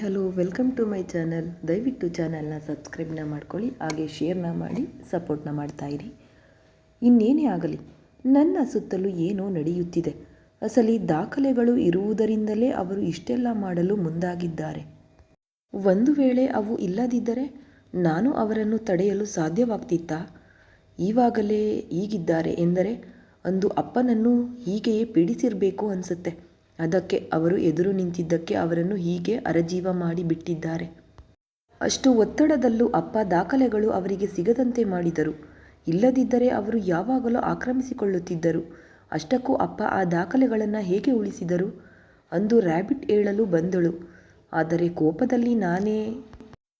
Hello welcome to my channel ದಯವಿಟ್ಟು ಚಾನಲ್ನ ಸಬ್ಸ್ಕ್ರೈಬ್ನ ಮಾಡ್ಕೊಳ್ಳಿ, ಹಾಗೆ ಶೇರ್ನ ಮಾಡಿ ಸಪೋರ್ಟ್ನ ಮಾಡ್ತಾ ಇರಿ. ಇನ್ನೇನೇ ಆಗಲಿ, ನನ್ನ ಸುತ್ತಲೂ ಏನೋ ನಡೆಯುತ್ತಿದೆ. ಅಸಲಿ ದಾಖಲೆಗಳು ಇರುವುದರಿಂದಲೇ ಅವರು ಇಷ್ಟೆಲ್ಲ ಮಾಡಲು ಮುಂದಾಗಿದ್ದಾರೆ. ಒಂದು ವೇಳೆ ಅವು ಇಲ್ಲದಿದ್ದರೆ ನಾನು ಅವರನ್ನು ತಡೆಯಲು ಸಾಧ್ಯವಾಗ್ತಿತ್ತಾ? ಈವಾಗಲೇ ಹೀಗಿದ್ದಾರೆ ಎಂದರೆ ಅಂದು ಅಪ್ಪನನ್ನು ಹೀಗೆಯೇ ಪೀಡಿಸಿರಬೇಕು ಅನಿಸುತ್ತೆ. ಅದಕ್ಕೆ ಅವರು ಎದುರು ನಿಂತಿದ್ದಕ್ಕೆ ಅವರನ್ನು ಹೀಗೆ ಅರಜೀವ ಮಾಡಿ ಬಿಟ್ಟಿದ್ದಾರೆ. ಅಷ್ಟು ಒತ್ತಡದಲ್ಲೂ ಅಪ್ಪ ದಾಖಲೆಗಳು ಅವರಿಗೆ ಸಿಗದಂತೆ ಮಾಡಿದರು. ಇಲ್ಲದಿದ್ದರೆ ಅವರು ಯಾವಾಗಲೂ ಆಕ್ರಮಿಸಿಕೊಳ್ಳುತ್ತಿದ್ದರು. ಅಷ್ಟಕ್ಕೂ ಅಪ್ಪ ಆ ದಾಖಲೆಗಳನ್ನು ಹೇಗೆ ಉಳಿಸಿದರು? ಅಂದು ರ್ಯಾಬಿಟ್ ಹೇಳಲು ಬಂದಳು. ಆದರೆ ಕೋಪದಲ್ಲಿ ನಾನೇ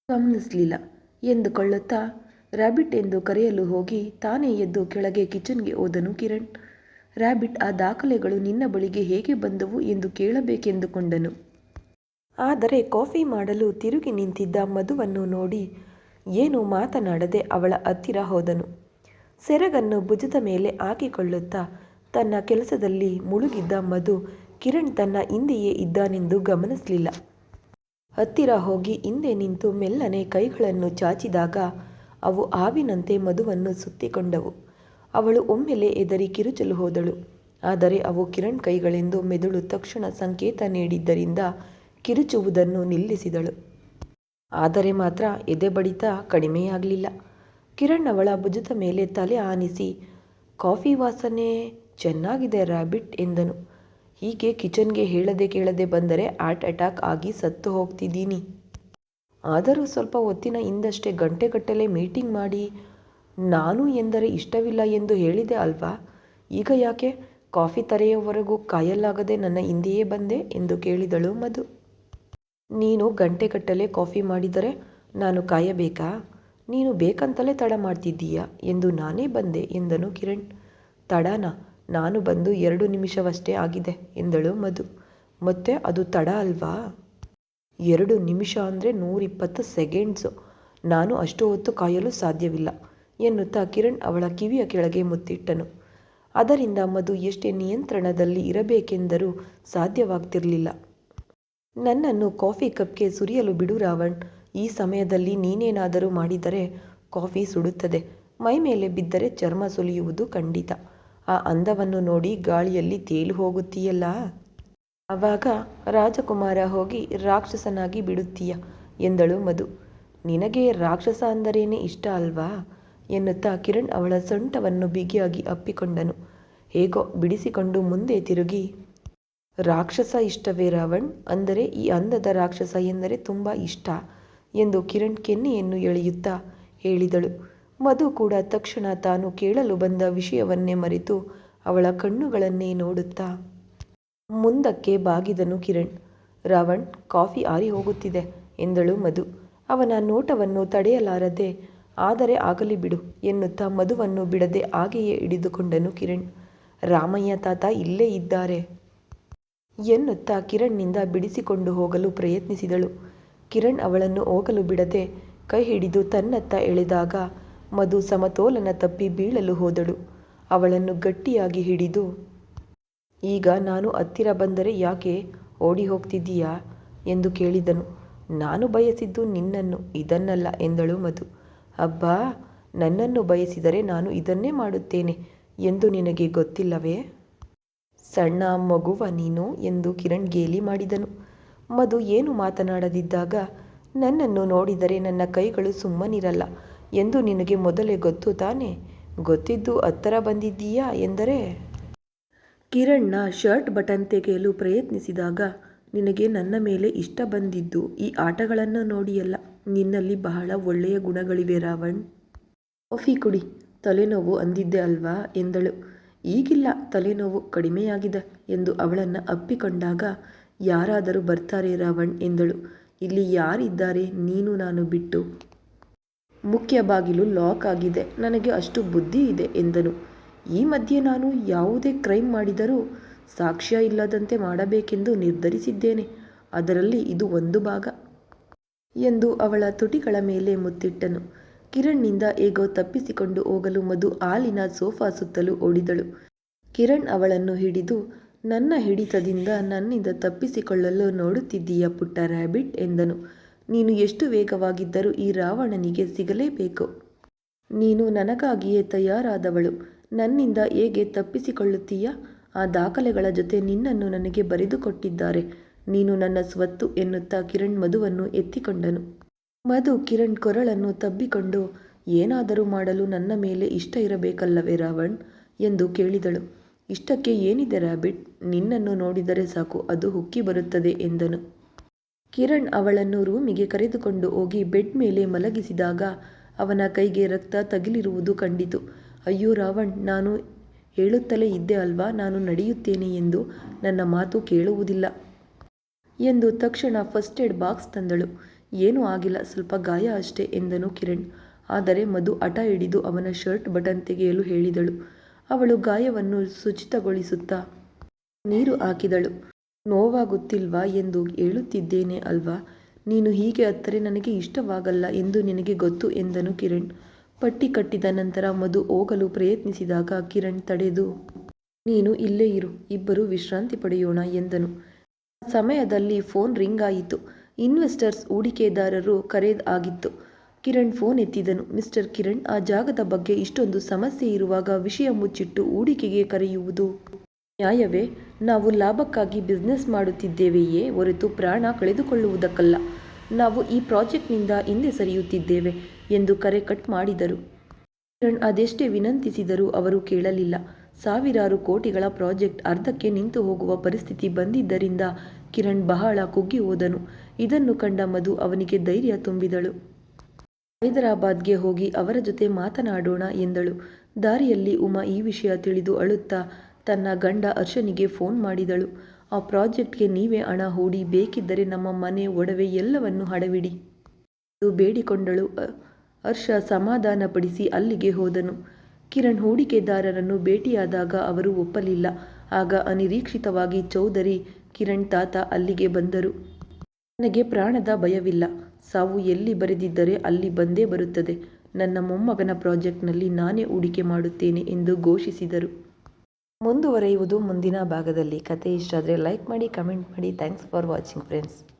ಗಮನಿಸಲಿಲ್ಲ ಎಂದುಕೊಳ್ಳುತ್ತಾ ರ್ಯಾಬಿಟ್ ಎಂದು ಕರೆಯಲು ಹೋಗಿ ತಾನೇ ಎದ್ದು ಕೆಳಗೆ ಕಿಚನ್ಗೆ ಹೋದನು ಕಿರಣ್. ರ್ಯಾಬಿಟ್ ಆ ದಾಖಲೆಗಳು ನಿನ್ನ ಬಳಿಗೆ ಹೇಗೆ ಬಂದವು ಎಂದು ಕೇಳಬೇಕೆಂದುಕೊಂಡನು. ಆದರೆ ಕಾಫಿ ಮಾಡಲು ತಿರುಗಿ ನಿಂತಿದ್ದ ಮಧುವನ್ನು ನೋಡಿ ಏನು ಮಾತನಾಡದೆ ಅವಳ ಹತ್ತಿರ ಹೋದನು. ಸೆರಗನ್ನು ಭುಜದ ಮೇಲೆ ಹಾಕಿಕೊಳ್ಳುತ್ತಾ ತನ್ನ ಕೆಲಸದಲ್ಲಿ ಮುಳುಗಿದ್ದ ಮಧು ಕಿರಣ್ ತನ್ನ ಹಿಂದೆಯೇ ಇದ್ದಾನೆಂದು ಗಮನಿಸಲಿಲ್ಲ. ಹತ್ತಿರ ಹೋಗಿ ಹಿಂದೆ ನಿಂತು ಮೆಲ್ಲನೆ ಕೈಗಳನ್ನು ಚಾಚಿದಾಗ ಅವು ಹಾವಿನಂತೆ ಮಧುವನ್ನು ಸುತ್ತಿಕೊಂಡವು. ಅವಳು ಒಮ್ಮೆಲೆ ಎದರಿ ಕಿರುಚಲು ಹೋದಳು. ಆದರೆ ಅವು ಕಿರಣ್ ಕೈಗಳೆಂದು ಮೆದುಳು ತಕ್ಷಣ ಸಂಕೇತ ನೀಡಿದ್ದರಿಂದ ಕಿರುಚುವುದನ್ನು ನಿಲ್ಲಿಸಿದಳು. ಆದರೆ ಮಾತ್ರ ಎದೆ ಬಡಿತ ಕಡಿಮೆಯಾಗಲಿಲ್ಲ. ಕಿರಣ್ ಅವಳ ಭುಜದ ಮೇಲೆ ತಲೆ ಆನಿಸಿ, ಕಾಫಿ ವಾಸನೆ ಚೆನ್ನಾಗಿದೆ ರ್ಯಾಬಿಟ್ ಎಂದನು. ಹೀಗೆ ಕಿಚನ್ಗೆ ಹೇಳದೆ ಕೇಳದೆ ಬಂದರೆ ಆರ್ಟ್ ಅಟ್ಯಾಕ್ ಆಗಿ ಸತ್ತು ಹೋಗ್ತಿದ್ದೀನಿ. ಆದರೂ ಸ್ವಲ್ಪ ಹೊತ್ತಿನ ಹಿಂದಷ್ಟೇ ಗಂಟೆಗಟ್ಟಲೆ ಮೀಟಿಂಗ್ ಮಾಡಿ ನಾನು ಎಂದರೆ ಇಷ್ಟವಿಲ್ಲ ಎಂದು ಹೇಳಿದೆ ಅಲ್ವಾ? ಈಗ ಯಾಕೆ? ಕಾಫಿ ತರೆಯುವವರೆಗೂ ಕಾಯಲಾಗದೆ ನನ್ನ ಹಿಂದೆಯೇ ಬಂದೆ ಎಂದು ಕೇಳಿದಳು ಮಧು. ನೀನು ಗಂಟೆಗಟ್ಟಲೆ ಕಾಫಿ ಮಾಡಿದರೆ ನಾನು ಕಾಯಬೇಕಾ? ನೀನು ಬೇಕಂತಲೇ ತಡ ಮಾಡ್ತಿದ್ದೀಯಾ ಎಂದು ನಾನೇ ಬಂದೆ ಎಂದನು ಕಿರಣ್. ತಡನಾ, ನಾನು ಬಂದು ಎರಡು ನಿಮಿಷವಷ್ಟೇ ಆಗಿದೆ ಎಂದಳು ಮಧು. ಮತ್ತೆ ಅದು ತಡ ಅಲ್ವಾ? ಎರಡು ನಿಮಿಷ ಅಂದರೆ ನೂರಿಪ್ಪತ್ತು ಸೆಕೆಂಡ್ಸು. ನಾನು ಅಷ್ಟು ಹೊತ್ತು ಕಾಯಲು ಸಾಧ್ಯವಿಲ್ಲ. ಎನ್ನುತ್ತಾ ಕಿರಣ್ ಅವಳ ಕಿವಿಯ ಕೆಳಗೆ ಮುತ್ತಿಟ್ಟನು. ಅದರಿಂದ ಮಧು ಎಷ್ಟೇ ನಿಯಂತ್ರಣದಲ್ಲಿ ಇರಬೇಕೆಂದರೂ ಸಾಧ್ಯವಾಗ್ತಿರಲಿಲ್ಲ. ನನ್ನನ್ನು ಕಾಫಿ ಕಪ್ಗೆ ಸುರಿಯಲು ಬಿಡು ರಾವಣ್. ಈ ಸಮಯದಲ್ಲಿ ನೀನೇನಾದರೂ ಮಾಡಿದರೆ ಕಾಫಿ ಸುಡುತ್ತದೆ. ಮೈ ಮೇಲೆ ಬಿದ್ದರೆ ಚರ್ಮ ಸುಲಿಯುವುದು ಖಂಡಿತ. ಆ ಅಂದವನ್ನು ನೋಡಿ ಗಾಳಿಯಲ್ಲಿ ತೇಲು ಹೋಗುತ್ತೀಯಲ್ಲ? ಆವಾಗ ರಾಜಕುಮಾರ ಹೋಗಿ ರಾಕ್ಷಸನಾಗಿ ಬಿಡುತ್ತೀಯ? ಎಂದಳು ಮಧು. ನಿನಗೆ ರಾಕ್ಷಸ ಅಂದರೇನೆ ಇಷ್ಟ ಅಲ್ವಾ? ಎನ್ನುತ್ತಾ ಕಿರಣ್ ಅವಳ ಸೊಂಟವನ್ನು ಬಿಗಿಯಾಗಿ ಅಪ್ಪಿಕೊಂಡನು. ಹೇಗೋ ಬಿಡಿಸಿಕೊಂಡು ಮುಂದೆ ತಿರುಗಿ, ರಾಕ್ಷಸ ಇಷ್ಟವೇ ರಾವಣ್? ಅಂದರೆ ಈ ಅಂದದ ರಾಕ್ಷಸ ಎಂದರೆ ತುಂಬ ಇಷ್ಟ ಎಂದು ಕಿರಣ್ ಕೆನ್ನೆಯನ್ನು ಎಳೆಯುತ್ತಾ ಹೇಳಿದಳು. ಮಧು ಕೂಡ ತಕ್ಷಣ ತಾನು ಕೇಳಲು ಬಂದ ವಿಷಯವನ್ನೇ ಮರೆತು ಅವಳ ಕಣ್ಣುಗಳನ್ನೇ ನೋಡುತ್ತಾ ಮುಂದಕ್ಕೆ ಬಾಗಿದನು ಕಿರಣ್. ರಾವಣ್, ಕಾಫಿ ಆರಿ ಹೋಗುತ್ತಿದೆ ಎಂದಳು ಮಧು. ಅವನ ನೋಟವನ್ನು ತಡೆಯಲಾರದೆ ಆದರೆ ಆಗಲಿ ಬಿಡು ಎನ್ನುತ್ತಾ ಮಧುವನ್ನು ಬಿಡದೆ ಹಾಗೆಯೇ ಹಿಡಿದುಕೊಂಡನು ಕಿರಣ್. ರಾಮಯ್ಯ ತಾತ ಇಲ್ಲೇ ಇದ್ದಾರೆ. ಎನ್ನುತ್ತಾ ಕಿರಣ್ನಿಂದ ಬಿಡಿಸಿಕೊಂಡು ಹೋಗಲು ಪ್ರಯತ್ನಿಸಿದಳು. ಕಿರಣ್ ಅವಳನ್ನು ಹೋಗಲು ಬಿಡದೆ ಕೈ ಹಿಡಿದು ತನ್ನತ್ತ ಎಳೆದಾಗ ಮಧು ಸಮತೋಲನ ತಪ್ಪಿ ಬೀಳಲು ಹೋದಳು. ಅವಳನ್ನು ಗಟ್ಟಿಯಾಗಿ ಹಿಡಿದು, ಈಗ ನಾನು ಹತ್ತಿರ ಬಂದರೆ ಯಾಕೆ ಓಡಿ ಹೋಗ್ತಿದ್ದೀಯಾ? ಎಂದು ಕೇಳಿದನು. ನಾನು ಬಯಸಿದ್ದು ನಿನ್ನನ್ನು, ಇದನ್ನಲ್ಲ, ಎಂದಳು ಮಧು. ಅಬ್ಬಾ, ನನ್ನನ್ನು ಬಯಸಿದರೆ ನಾನು ಇದನ್ನೇ ಮಾಡುತ್ತೇನೆ ಎಂದು ನಿನಗೆ ಗೊತ್ತಿಲ್ಲವೇ? ಸಣ್ಣ ಮಗುವ ನೀನು ಎಂದು ಕಿರಣ್ ಗೇಲಿ ಮಾಡಿದನು. ಮಧು ಏನು ಮಾತನಾಡದಿದ್ದಾಗ, ನನ್ನನ್ನು ನೋಡಿದರೆ ನನ್ನ ಕೈಗಳು ಸುಮ್ಮನಿರಲ್ಲ ಎಂದು ನಿನಗೆ ಮೊದಲೇ ಗೊತ್ತು ತಾನೆ? ಗೊತ್ತಿದ್ದು ಹತ್ತಿರ ಬಂದಿದ್ದೀಯಾ ಎಂದರೆ? ಕಿರಣ್ನ ಶರ್ಟ್ ಬಟನ್ ತೆಗೆಯಲು ಪ್ರಯತ್ನಿಸಿದಾಗ ನಿನಗೆ ನನ್ನ ಮೇಲೆ ಇಷ್ಟ ಬಂದಿದ್ದು ಈ ಆಟಗಳನ್ನು ನೋಡಿಯಲ್ಲ. ನಿನ್ನಲ್ಲಿ ಬಹಳ ಒಳ್ಳೆಯ ಗುಣಗಳಿವೆ ರಾವಣ್. ಕಾಫಿ ಕುಡಿ, ತಲೆನೋವು ಅಂದಿದ್ದೆ ಅಲ್ವಾ? ಎಂದಳು. ಈಗಿಲ್ಲ, ತಲೆನೋವು ಕಡಿಮೆಯಾಗಿದೆ ಎಂದು ಅವಳನ್ನು ಅಪ್ಪಿಕೊಂಡಾಗ, ಯಾರಾದರೂ ಬರ್ತಾರೆ ರಾವಣ್ ಎಂದಳು. ಇಲ್ಲಿ ಯಾರಿದ್ದಾರೆ? ನೀನು, ನಾನು ಬಿಟ್ಟು. ಮುಖ್ಯ ಬಾಗಿಲು ಲಾಕ್ ಆಗಿದೆ. ನನಗೆ ಅಷ್ಟು ಬುದ್ಧಿ ಇದೆ ಎಂದನು. ಈ ಮಧ್ಯೆ ನಾನು ಯಾವುದೇ ಕ್ರೈಮ್ ಮಾಡಿದರೂ ಸಾಕ್ಷ್ಯ ಇಲ್ಲದಂತೆ ಮಾಡಬೇಕೆಂದು ನಿರ್ಧರಿಸಿದ್ದೇನೆ. ಅದರಲ್ಲಿ ಇದು ಒಂದು ಭಾಗ. ಎಂದು ಅವಳ ತುಟಿಗಳ ಮೇಲೆ ಮುತ್ತಿಟ್ಟನು ಕಿರಣ್ನಿಂದ ಹೇಗೋ ತಪ್ಪಿಸಿಕೊಂಡು ಹೋಗಲು ಮಧು ಹಾಲಿನ ಸೋಫಾ ಸುತ್ತಲೂ ಓಡಿದಳು. ಕಿರಣ್ ಅವಳನ್ನು ಹಿಡಿದು, ನನ್ನ ಹಿಡಿತದಿಂದ ನನ್ನಿಂದ ತಪ್ಪಿಸಿಕೊಳ್ಳಲು ನೋಡುತ್ತಿದ್ದೀಯ ಪುಟ್ಟ ರ್ಯಾಬಿಟ್ ಎಂದನು. ನೀನು ಎಷ್ಟು ವೇಗವಾಗಿದ್ದರೂ ಈ ರಾವಣನಿಗೆ ಸಿಗಲೇಬೇಕು. ನೀನು ನನಗಾಗಿಯೇ ತಯಾರಾದವಳು. ನನ್ನಿಂದ ಹೇಗೆ ತಪ್ಪಿಸಿಕೊಳ್ಳುತ್ತೀಯ? ಆ ದಾಖಲೆಗಳ ಜೊತೆ ನಿನ್ನನ್ನು ನನಗೆ ಬರೆದುಕೊಟ್ಟಿದ್ದಾರೆ. ನೀನು ನನ್ನ ಸ್ವತ್ತು ಎನ್ನುತ್ತಾ ಕಿರಣ್ ಮಧುವನ್ನು ಎತ್ತಿಕೊಂಡನು. ಮಧು ಕಿರಣ್ ಕೊರಳನ್ನು ತಬ್ಬಿಕೊಂಡು, ಏನಾದರೂ ಮಾಡಲು ನನ್ನ ಮೇಲೆ ಇಷ್ಟ ಇರಬೇಕಲ್ಲವೇ ರಾವಣ್? ಎಂದು ಕೇಳಿದಳು. ಇಷ್ಟಕ್ಕೆ ಏನಿದೆ ರಾಬಿಟ್? ನಿನ್ನನ್ನು ನೋಡಿದರೆ ಸಾಕು, ಅದು ಹುಕ್ಕಿ ಬರುತ್ತದೆ ಎಂದನು. ಕಿರಣ್ ಅವಳನ್ನು ರೂಮಿಗೆ ಕರೆದುಕೊಂಡು ಹೋಗಿ ಬೆಡ್ ಮೇಲೆ ಮಲಗಿಸಿದಾಗ ಅವನ ಕೈಗೆ ರಕ್ತ ತಗಿಲಿರುವುದು ಕಂಡಿತು. ಅಯ್ಯೋ ರಾವಣ್, ನಾನು ಹೇಳುತ್ತಲೇ ಇದ್ದೆ ಅಲ್ವಾ? ನಾನು ನಡೆಯುತ್ತೇನೆ ಎಂದು ನನ್ನ ಮಾತು ಕೇಳುವುದಿಲ್ಲ. ಎಂದು ತಕ್ಷಣ ಫಸ್ಟ್ ಏಡ್ ಬಾಕ್ಸ್ ತಂದಳು. ಏನೂ ಆಗಿಲ್ಲ, ಸ್ವಲ್ಪ ಗಾಯ ಅಷ್ಟೇ ಎಂದನು ಕಿರಣ್. ಆದರೆ ಮಧು ಹಠ ಹಿಡಿದು ಅವನ ಶರ್ಟ್ ಬಟನ್ ತೆಗೆಯಲು ಹೇಳಿದಳು. ಅವಳು ಗಾಯವನ್ನು ಶುಚಿತಗೊಳಿಸುತ್ತಾ ನೀರು ಹಾಕಿದಳು. ನೋವಾಗುತ್ತಿಲ್ವಾ ಎಂದು ಹೇಳುತ್ತಿದ್ದೇನೆ ಅಲ್ವಾ? ನೀನು ಹೀಗೆ ಹತ್ತರೆ ನನಗೆ ಇಷ್ಟವಾಗಲ್ಲ ಎಂದು ನಿನಗೆ ಗೊತ್ತು ಎಂದನು ಕಿರಣ್. ಪಟ್ಟಿ ಕಟ್ಟಿದ ನಂತರ ಮಧು ಹೋಗಲು ಪ್ರಯತ್ನಿಸಿದಾಗ ಕಿರಣ್ ತಡೆದು, ನೀನು ಇಲ್ಲೇ ಇರು, ಇಬ್ಬರು ವಿಶ್ರಾಂತಿ ಪಡೆಯೋಣ ಎಂದನು. ಸಮಯದಲ್ಲಿ ಫೋನ್ ರಿಂಗ್ ಆಯಿತು ಇನ್ವೆಸ್ಟರ್ಸ್ ಹೂಡಿಕೆದಾರರು ಕರೆ ಆಗಿತ್ತು. ಕಿರಣ್ ಫೋನ್ ಎತ್ತಿದನು. ಮಿಸ್ಟರ್ ಕಿರಣ್, ಆ ಜಾಗದ ಬಗ್ಗೆ ಇಷ್ಟೊಂದು ಸಮಸ್ಯೆ ಇರುವಾಗ ವಿಷಯ ಮುಚ್ಚಿಟ್ಟು ಹೂಡಿಕೆಗೆ ಕರೆಯುವುದು ನ್ಯಾಯವೇ? ನಾವು ಲಾಭಕ್ಕಾಗಿ ಬಿಸ್ನೆಸ್ ಮಾಡುತ್ತಿದ್ದೇವೆಯೇ ಹೊರತು ಪ್ರಾಣ ಕಳೆದುಕೊಳ್ಳುವುದಕ್ಕಲ್ಲ. ನಾವು ಈ ಪ್ರಾಜೆಕ್ಟ್ನಿಂದ ಹಿಂದೆ ಸರಿಯುತ್ತಿದ್ದೇವೆ ಎಂದು ಕರೆ ಕಟ್ ಮಾಡಿದರು. ಕಿರಣ್ ಅದೆಷ್ಟೇ ವಿನಂತಿಸಿದರೂ ಅವರು ಕೇಳಲಿಲ್ಲ. ಸಾವಿರಾರು ಕೋಟಿಗಳ ಪ್ರಾಜೆಕ್ಟ್ ಅರ್ಧಕ್ಕೆ ನಿಂತು ಹೋಗುವ ಪರಿಸ್ಥಿತಿ ಬಂದಿದ್ದರಿಂದ ಕಿರಣ್ ಬಹಳ ಕುಗ್ಗಿ ಹೋದನು. ಇದನ್ನು ಕಂಡ ಮಧು ಅವನಿಗೆ ಧೈರ್ಯ ತುಂಬಿದಳು. ಹೈದರಾಬಾದ್ಗೆ ಹೋಗಿ ಅವರ ಜೊತೆ ಮಾತನಾಡೋಣ ಎಂದಳು. ದಾರಿಯಲ್ಲಿ ಉಮಾ ಈ ವಿಷಯ ತಿಳಿದು ಅಳುತ್ತಾ ತನ್ನ ಗಂಡ ಅರ್ಶನಿಗೆ ಫೋನ್ ಮಾಡಿದಳು. ಆ ಪ್ರಾಜೆಕ್ಟ್ಗೆ ನೀವೇ ಹಣ ಹೂಡಿ, ಬೇಕಿದ್ದರೆ ನಮ್ಮ ಮನೆ ಒಡವೆ ಎಲ್ಲವನ್ನು ಹಡವಿಡಿ ಎಂದು ಬೇಡಿಕೊಂಡಳು. ಹರ್ಷ ಸಮಾಧಾನಪಡಿಸಿ ಅಲ್ಲಿಗೆ ಹೋದನು. ಕಿರಣ್ ಹೂಡಿಕೆದಾರರನ್ನು ಭೇಟಿಯಾದಾಗ ಅವರು ಒಪ್ಪಲಿಲ್ಲ. ಆಗ ಅನಿರೀಕ್ಷಿತವಾಗಿ ಚೌಧರಿ ಕಿರಣ್ ತಾತ ಅಲ್ಲಿಗೆ ಬಂದರು. ನನಗೆ ಪ್ರಾಣದ ಭಯವಿಲ್ಲ. ಸಾವು ಎಲ್ಲಿ ಬರೆದಿದ್ದರೆ ಅಲ್ಲಿ ಬಂದೇ ಬರುತ್ತದೆ. ನನ್ನ ಮೊಮ್ಮಗನ ಪ್ರಾಜೆಕ್ಟ್ನಲ್ಲಿ ನಾನೇ ಹೂಡಿಕೆ ಮಾಡುತ್ತೇನೆ ಎಂದು ಘೋಷಿಸಿದರು. ಮುಂದುವರೆಯುವುದು ಮುಂದಿನ ಭಾಗದಲ್ಲಿ. ಕತೆ ಇಷ್ಟ ಆದರೆ ಲೈಕ್ ಮಾಡಿ, ಕಮೆಂಟ್ ಮಾಡಿ. Thanks for watching friends.